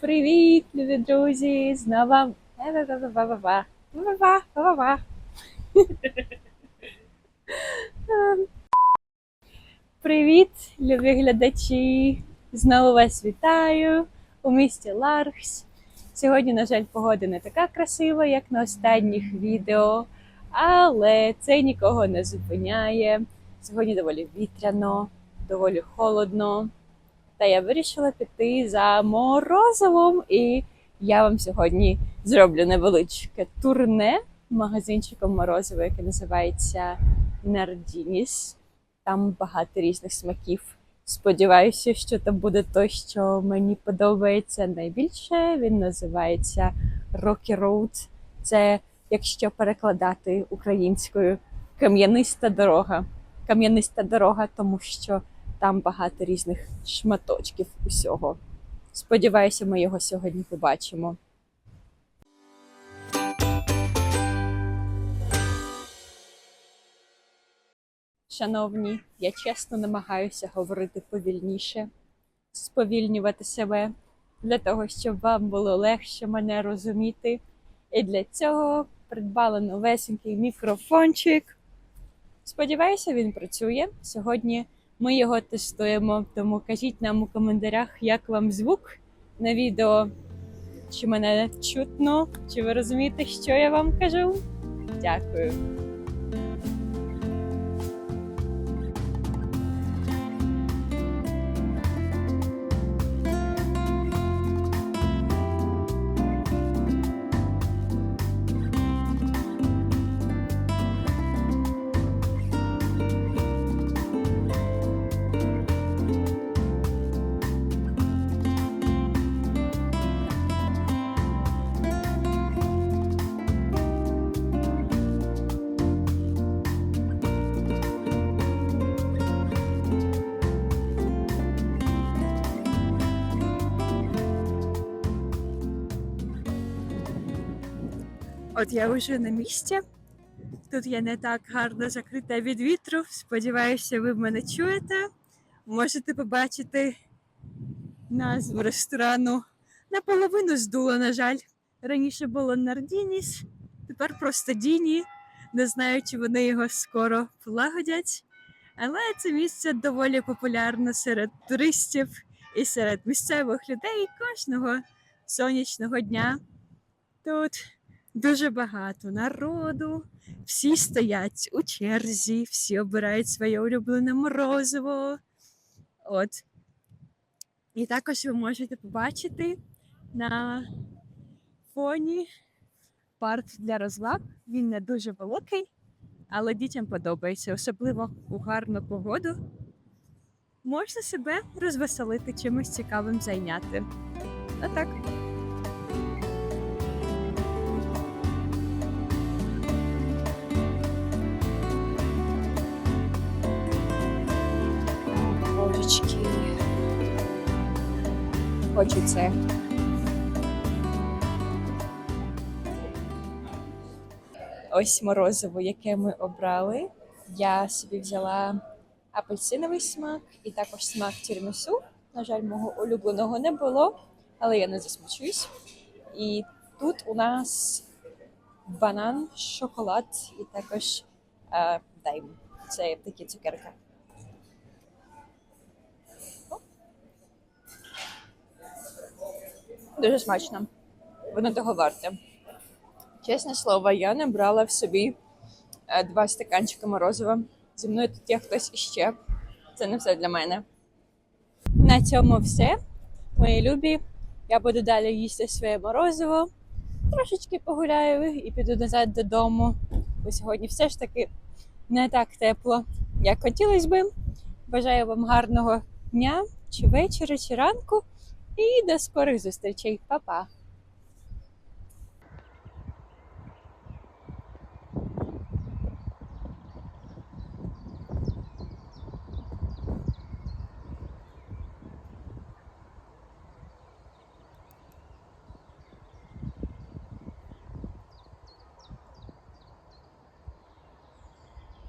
Привіт, любі друзі! Ва-ва-ва. Ем. Привіт, любі глядачі! Знову вас вітаю у місті Лархс. Сьогодні, на жаль, погода не така красива, як на останніх відео, але це нікого не зупиняє. Сьогодні доволі вітряно, доволі холодно. Та я вирішила піти за морозивом, і я вам сьогодні зроблю невеличке турне магазинчиком морозива, яке називається Нардініс. Там багато різних смаків. Сподіваюся, що там буде той, що мені подобається найбільше. Він називається Rocky Road. Це, якщо перекладати українською, кам'яниста дорога. Кам'яниста дорога, тому що там багато різних шматочків усього. Сподіваюся, ми його сьогодні побачимо. Шановні, я чесно намагаюся говорити повільніше, сповільнювати себе для того, щоб вам було легше мене розуміти. І для цього придбала новесенький мікрофончик. Сподіваюся, він працює. Сьогодні ми його тестуємо, тому кажіть нам у коментарях, як вам звук на відео. Чи мене чутно, чи ви розумієте, що я вам кажу? Дякую. От я вже на місці. Тут я не так гарно закрита від вітру. Сподіваюся, ви мене чуєте. Можете побачити назву ресторану. Наполовину здуло, на жаль. Раніше було Нардініс, тепер просто Діні. Не знаю, чи вони його скоро полагодять. Але це місце доволі популярне серед туристів і серед місцевих людей кожного сонячного дня. Тут дуже багато народу, всі стоять у черзі, всі обирають своє улюблене морозиво. От. І також ви можете побачити на фоні парк для розваг. Він не дуже великий, але дітям подобається, особливо у гарну погоду. Можна себе розвеселити чимось цікавим зайняти. Отак. Хочу це. Ось морозиво, яке ми обрали. Я собі взяла апельсиновий смак і також смак тірмісу. На жаль, мого улюбленого не було, але я не засмучусь. І тут у нас банан, шоколад і також е, дайм. Це такі цукерки. Дуже смачно. Воно того варте. Чесне слово, я не брала в собі е, два стаканчика морозива. Зі мною тут є хтось іще. Це не все для мене. На цьому все. Мої любі. Я буду далі їсти своє морозиво. Трошечки погуляю і піду назад додому. Бо сьогодні все ж таки не так тепло, як хотілося би. Бажаю вам гарного дня, чи вечора, чи ранку. І до скорих зустрічей. Па-па!